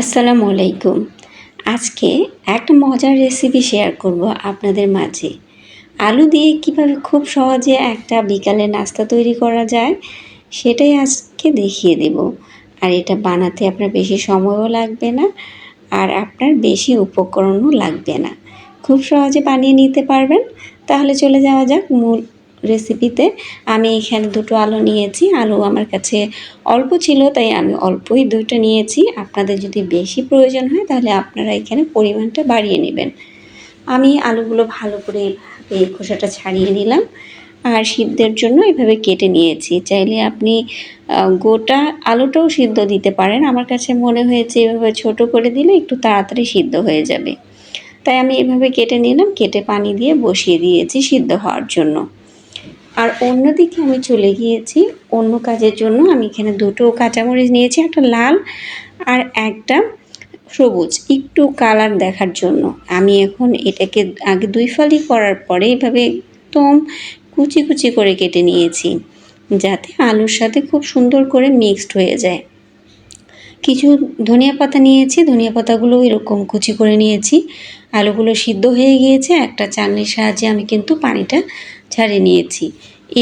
আসসালামু আলাইকুম। আজকে একটা মজার রেসিপি শেয়ার করব আপনাদের মাঝে। আলু দিয়ে কীভাবে খুব সহজে একটা বিকালে নাস্তা তৈরি করা যায়, সেটাই আজকে দেখিয়ে দেব। আর এটা বানাতে আপনার বেশি সময়ও লাগবে না, আর আপনার বেশি উপকরণও লাগবে না। খুব সহজে বানিয়ে নিতে পারবেন। তাহলে চলে যাওয়া যাক মূল রেসিপিতে আমি এখানে দুটো আলু নিয়েছি। আলু আমার কাছে অল্প ছিল, তাই আমি অল্পই দুটো নিয়েছি। আপনাদের যদি বেশি প্রয়োজন হয়, তাহলে আপনারা এখানে পরিমাণটা বাড়িয়ে নেবেন। আমি আলুগুলো ভালো করে এই খোসাটা ছাড়িয়ে নিলাম। আর সিদ্ধের জন্য এভাবে কেটে নিয়েছি। চাইলে আপনি গোটা আলুটাও সিদ্ধ দিতে পারেন। আমার কাছে মনে হয়েছে এভাবে ছোট করে দিলে একটু তাড়াতাড়ি সিদ্ধ হয়ে যাবে। তাই আমি এভাবে কেটে নিলাম। কেটে পানি দিয়ে বসিয়ে দিয়েছি সিদ্ধ হওয়ার জন্য। আর অন্যদিকে আমি চলে গিয়েছি অন্য কাজের জন্য। আমি এখানে দুটো কাঁচামরিচ নিয়েছি, একটা লাল আর একটা সবুজ, একটু কালার দেখার জন্য। আমি এখন এটাকে আগে দুই ফালি করার পরে এভাবে একদম কুচি কুচি করে কেটে নিয়েছি, যাতে আলুর সাথে খুব সুন্দর করে মিক্সড হয়ে যায়। কিছু ধনিয়া পাতা নিয়েছি, ধনিয়া পাতাগুলো এরকম কুচি করে নিয়েছি। আলুগুলো সিদ্ধ হয়ে গিয়েছে, একটা চালনির সাহায্যে আমি কিন্তু পানিটা ছাড়িয়ে নিয়েছি।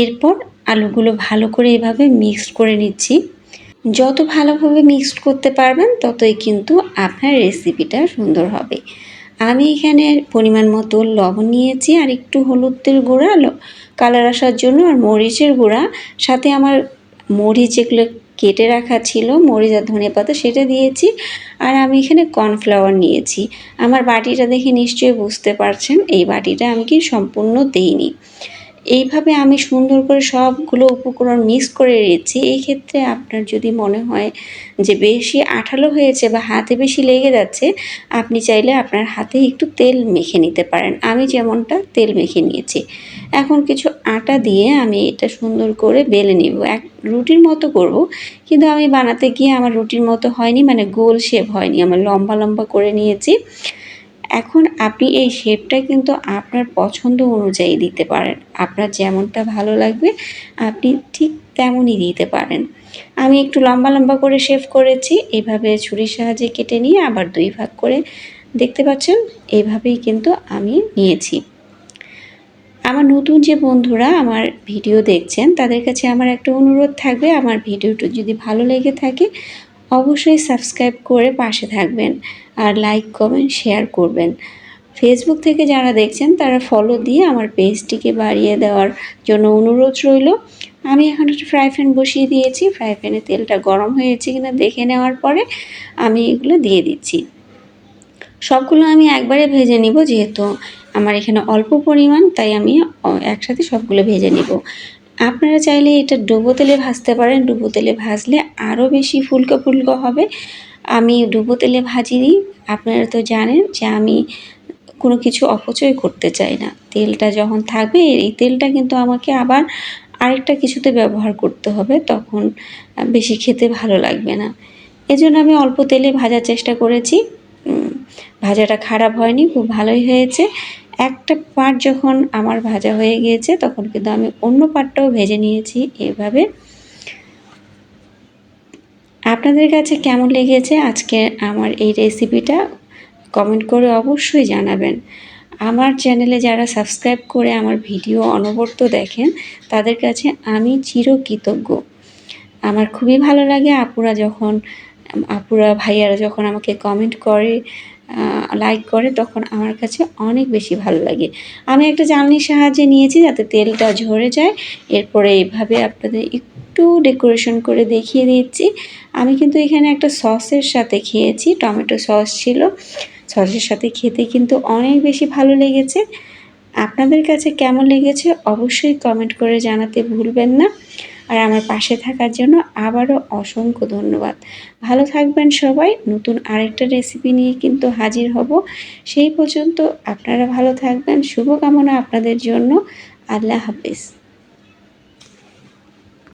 এরপর আলুগুলো ভালো করে এভাবে মিক্সড করে নিচ্ছি। যত ভালোভাবে মিক্সড করতে পারবেন, ততই কিন্তু আপনার রেসিপিটা সুন্দর হবে। আমি এখানে পরিমাণ মতো লবণ নিয়েছি আর একটু হলুদের গুঁড়া কালার আসার জন্য আর মরিচের গুঁড়া। সাথে আমার মরিচ যেগুলো কেটে রাখা ছিল, মরিচ আর ধনে পাতা সেটা দিয়েছি। আর আমি এখানে কর্নফ্লাওয়ার নিয়েছি। আমার বাটিটা দেখে নিশ্চয়ই বুঝতে পারছেন, এই বাটিটা আমি কি সম্পূর্ণ দেইনি। এইভাবে আমি সুন্দর করে সবগুলো উপকরণ মিক্স করে রেখেছি। এই ক্ষেত্রে আপনার যদি মনে হয় যে বেশি আঠালো হয়েছে বা হাতে বেশি লেগে যাচ্ছে, আপনি চাইলে আপনার হাতে একটু তেল মেখে নিতে পারেন। আমি যেমনটা তেল মেখে নিয়েছি। এখন কিছু আটা দিয়ে আমি এটা সুন্দর করে বেলে নিব। এক রুটির মতো করব, কিন্তু আমি বানাতে গিয়ে আমার রুটির মতো হয়নি মানে গোল শেপ হয়নি। আমার লম্বা লম্বা করে নিয়েছি। এখন আপনি এই শেপটা কিন্তু আপনার পছন্দ অনুযায়ী দিতে পারেন। আপনার যেমনটা ভালো লাগবে, আপনি ঠিক তেমনই দিতে পারেন। আমি একটু লম্বা লম্বা করে শেভ করেছি, এভাবে ছুরির সাহায্যে কেটে নিয়ে আবার দুই ভাগ করে, দেখতে পাচ্ছেন? এইভাবেই কিন্তু আমি নিয়েছি। আমার নতুন যে বন্ধুরা আমার ভিডিও দেখছেন, তাদের কাছে আমার একটা অনুরোধ থাকবে, আমার ভিডিওটা যদি ভালো লেগে থাকে অবশ্যই সাবস্ক্রাইব করে পাশে থাকবেন আর লাইক, কমেন্ট, শেয়ার করবেন। ফেসবুক থেকে যারা দেখছেন, তারা ফলো দিয়ে আমার পেজটিকে বাড়িয়ে দেওয়ার জন্য অনুরোধ রইল। আমি এখন একটা ফ্রাই প্যান বসিয়ে দিয়েছি। ফ্রাই প্যানে তেলটা গরম হয়েছে কিনা দেখে নেওয়ার পরে আমি এগুলো দিয়ে দিচ্ছি। সবগুলো আমি একবারে ভেজে নিব, যেহেতু আমার এখানে অল্প পরিমাণ, তাই আমি একসাথে সবগুলো ভেজে নিব। আপনারা চাইলে এটা ডুবো তেলে ভাজতে পারেন। ডুবো তেলে ভাজলে আরও বেশি ফুলকো ফুলকো হবে। আমি ডুবো তেলে ভাজিনি। আপনারা তো জানেন যে আমি কোনো কিছু অপচয় করতে চাই না। তেলটা যখন থাকবে, এই তেলটা কিন্তু আমাকে আবার আরেকটা কিছুতে ব্যবহার করতে হবে। তখন বেশি খেতে ভালো লাগবে না। এজন্য আমি অল্প তেলে ভাজার চেষ্টা করেছি। ভাজাটা খারাপ হয়নি। খুব ভালোই হয়েছে। একটা পার্ট যখন আমার ভাজা হয়ে গিয়েছে, তখন কিন্তু আমি অন্য পার্টটাও ভেজে নিয়েছি এভাবে। আপনাদের কাছে কেমন লেগেছে আজকে আমার এই রেসিপিটা কমেন্ট করে অবশ্যই জানাবেন। আমার চ্যানেলে যারা সাবস্ক্রাইব করে আমার ভিডিও অনবর্ত দেখেন, তাদের কাছে আমি চিরকৃতজ্ঞ। আমার খুবই ভালো লাগে আপুরা যখন, আপুরা ভাইয়ারা যখন আমাকে কমেন্ট করে লাইক করে তখন আমার কাছে অনেক বেশি ভালো লাগে। আমি একটা জালনির সাহায্যে নিয়েছি যাতে তেলটা ঝরে যায়। এরপরে এইভাবে আপনাদের একটু ডেকোরেশন করে দেখিয়ে দিচ্ছি। আমি কিন্তু এখানে একটা সসের সাথে খেয়েছি, টমেটো সস ছিল। সসের সাথে খেতে কিন্তু অনেক বেশি ভালো লেগেছে। আপনাদের কাছে কেমন লেগেছে অবশ্যই কমেন্ট করে জানাতে ভুলবেন না। আর আমার পাশে থাকার জন্য আবারও অসংখ্য ধন্যবাদ। ভালো থাকবেন সবাই। নতুন আরেকটা রেসিপি নিয়ে কিন্তু হাজির হব। সেই পর্যন্ত আপনারা ভালো থাকবেন। শুভকামনা আপনাদের জন্য। আল্লাহ হাফিজ।